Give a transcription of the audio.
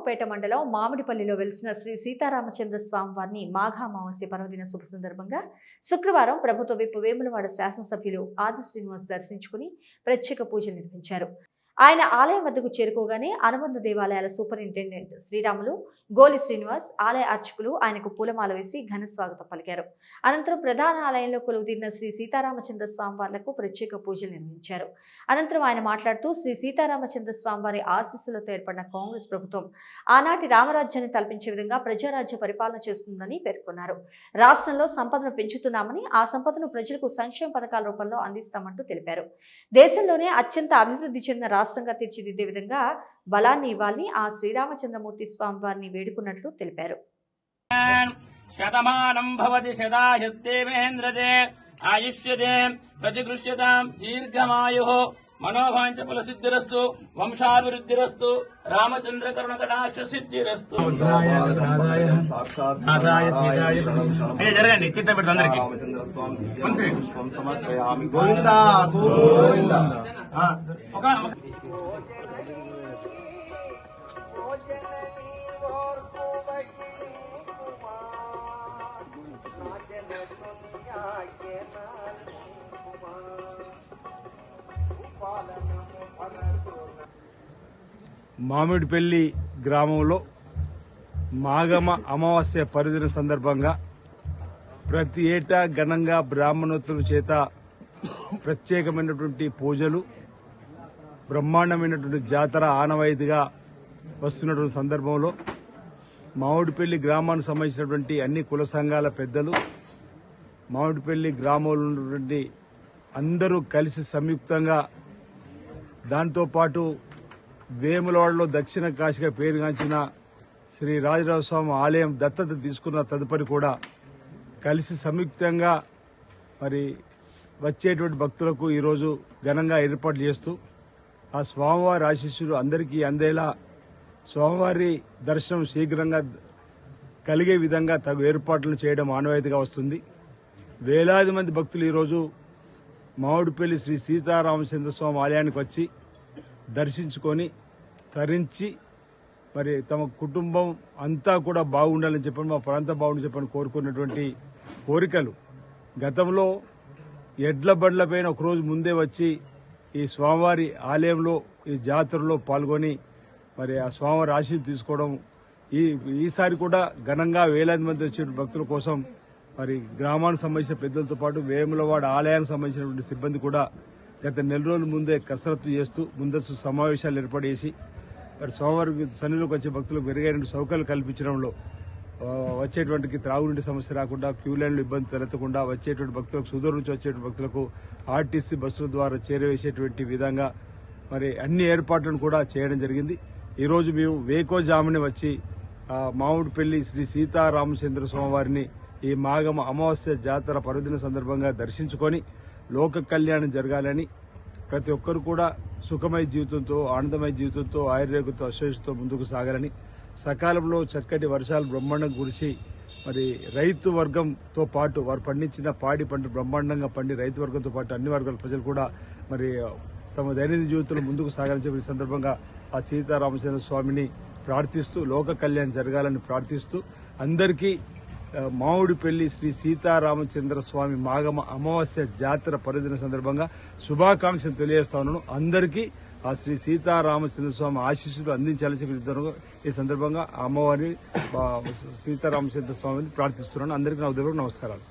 నరసరావుపేట మండలం మామిడిపల్లిలో వెలిసిన శ్రీ సీతారామచంద్ర స్వామి వారిని మాఘామావాస్య పర్వదిన శుభ సందర్భంగా శుక్రవారం ప్రభుత్వ విప్ వేములవాడ శాసనసభ్యులు ఆది శ్రీనివాస్ దర్శించుకుని ప్రత్యేక పూజలు నిర్వహించారు. ఆయన ఆలయం వద్దకు చేరుకోగానే అనుబంధ దేవాలయాల సూపరింటెండెంట్ శ్రీరాములు గోలి శ్రీనివాస్ ఆలయ అర్చకులు ఆయనకు పూలమాల వేసి ఘన స్వాగతం పలికారు. అనంతరం ప్రధాన ఆలయంలో కొలువుదీరిన శ్రీ సీతారామచంద్ర స్వామివార్లకు ప్రత్యేక పూజలు నిర్వహించారు. అనంతరం ఆయన మాట్లాడుతూ శ్రీ సీతారామచంద్ర స్వామి వారి ఆశీస్సులతో ఏర్పడిన కాంగ్రెస్ ప్రభుత్వం ఆనాటి రామరాజ్యాన్ని తలపించే విధంగా ప్రజారాజ్య పరిపాలన చేస్తుందని పేర్కొన్నారు. రాష్ట్రంలో సంపదను పెంచుతున్నామని ఆ సంపదను ప్రజలకు సంక్షేమ పథకాల రూపంలో అందిస్తామంటూ తెలిపారు. దేశంలోనే అత్యంత అభివృద్ధి చెందిన రాష్ట్రంగా తీర్చిదిద్దే విధంగా బలాన్ని ఇవ్వాలని ఆ శ్రీరామచంద్రమూర్తి స్వామి వారిని వేడుకున్నట్లు తెలిపారు శతమానం భవతి శతాయుత్తేవేంద్రదే ఆయుష్యతే ప్రతిగృష్యతాం దీర్ఘమాయు మనోభాంచ ఫలసిద్ధిరస్తు వంశాభివృద్ధిరస్తు రామచంద్ర కరుణ కటాక్ష సిద్ధిరస్తు జరగండి చిత్తం పెట్టు అందరికి గోవింద గోవింద మామిడిపల్లి గ్రామంలో మాగమ అమావాస్య పరిధిన సందర్భంగా ప్రతి ఏటా ఘనంగా బ్రాహ్మణోత్తుల చేత ప్రత్యేకమైనటువంటి పూజలు బ్రహ్మాండమైనటువంటి జాతర ఆనవాయితీగా వస్తున్నటువంటి సందర్భంలో మామిడిపల్లి గ్రామానికి సంబంధించినటువంటి అన్ని కుల సంఘాల పెద్దలు మామిడిపల్లి గ్రామంలో ఉన్నటువంటి అందరూ కలిసి సంయుక్తంగా దాంతోపాటు వేములవాడలో దక్షిణ కాశీగా పేరుగాంచిన శ్రీ రాజరాజస్వామి ఆలయం దత్తత తీసుకున్న తదుపరి కూడా కలిసి సంయుక్తంగా మరి వచ్చేటువంటి భక్తులకు ఈరోజు ఘనంగా ఏర్పాట్లు చేస్తూ ఆ స్వామివారి ఆశీస్సులు అందరికీ అందేలా స్వామివారి దర్శనం శీఘ్రంగా కలిగే విధంగా తగు ఏర్పాట్లు చేయడం ఆనవాయితీగా వస్తుంది. వేలాది మంది భక్తులు ఈరోజు మామిడిపల్లి శ్రీ సీతారామచంద్ర స్వామి ఆలయానికి వచ్చి దర్శించుకొని తరించి మరి తమ కుటుంబం అంతా కూడా బాగుండాలని చెప్పని మా ప్రాంతం బాగుండని చెప్పని కోరుకున్నటువంటి కోరికలు. గతంలో ఎడ్ల బండ్లపైన ఒకరోజు ముందే వచ్చి ఈ స్వామివారి ఆలయంలో ఈ జాతరలో పాల్గొని మరి ఆ స్వామివారి రాశిని తీసుకోవడం ఈ ఈసారి కూడా ఘనంగా వేలాది మంది వచ్చే భక్తుల కోసం మరి గ్రామానికి సంబంధించిన పెద్దలతో పాటు వేములవాడ ఆలయానికి సంబంధించినటువంటి సిబ్బంది కూడా గత నెల రోజుల ముందే కసరత్తు చేస్తూ ముందస్తు సమావేశాలు ఏర్పడేసి మరి సోమవారం సన్నిలోకి వచ్చే భక్తులకు మెరుగైన సౌకర్యాలు కల్పించడంలో ఆ, వచ్చేటువంటి త్రాగునీటి సమస్య రాకుండా క్యూ లైన్లు ఇబ్బంది తలెత్తకుండా వచ్చేటువంటి భక్తులకు సుదూరం నుంచి వచ్చేటువంటి భక్తులకు ఆర్టీసీ బస్సుల ద్వారా చేరవేసేటువంటి విధంగా మరి అన్ని ఏర్పాట్లను కూడా చేయడం జరిగింది. ఈరోజు మేము వేకోజాముని వచ్చి ఆ, మామిడిపల్లి శ్రీ సీతారామచంద్ర స్వామివారిని ఈ మాగమ అమావాస్య జాతర పర్వదిన సందర్భంగా దర్శించుకొని లోక కళ్యాణం జరగాలని ప్రతి ఒక్కరు కూడా సుఖమయ జీవితంతో ఆనందమయ జీవితంతో ఆయుర్వేగంతో అశ్వేషతో ముందుకు సాగాలని సకాలంలో చక్కటి వర్షాలు బ్రహ్మాండం కురిసి మరి రైతు వర్గంతో పాటు వారు పండించిన పాడి పంట బ్రహ్మాండంగా పండి రైతు వర్గంతో పాటు అన్ని వర్గాల ప్రజలు కూడా మరి తమ దైనందిన జీవితంలో ముందుకు సాగాలని సందర్భంగా ఆ సీతారామచంద్ర స్వామిని ప్రార్థిస్తూ లోక కళ్యాణం జరగాలని ప్రార్థిస్తూ అందరికీ ఆ, మామిడిపల్లి శ్రీ సీతారామచంద్ర స్వామి మాగమ అమావాస్య జాతర పరిధిన సందర్భంగా శుభాకాంక్షలు తెలియజేస్తా ఉన్నాను. అందరికీ ఆ శ్రీ సీతారామచంద్ర స్వామి ఆశీస్సులు అందించాలని చెప్పి ఈ సందర్భంగా అమ్మవారి అమ్మవారిని సీతారామచంద్ర స్వామిని ప్రార్థిస్తున్నాను. అందరికీ నా ఉదయం నమస్కారాలు.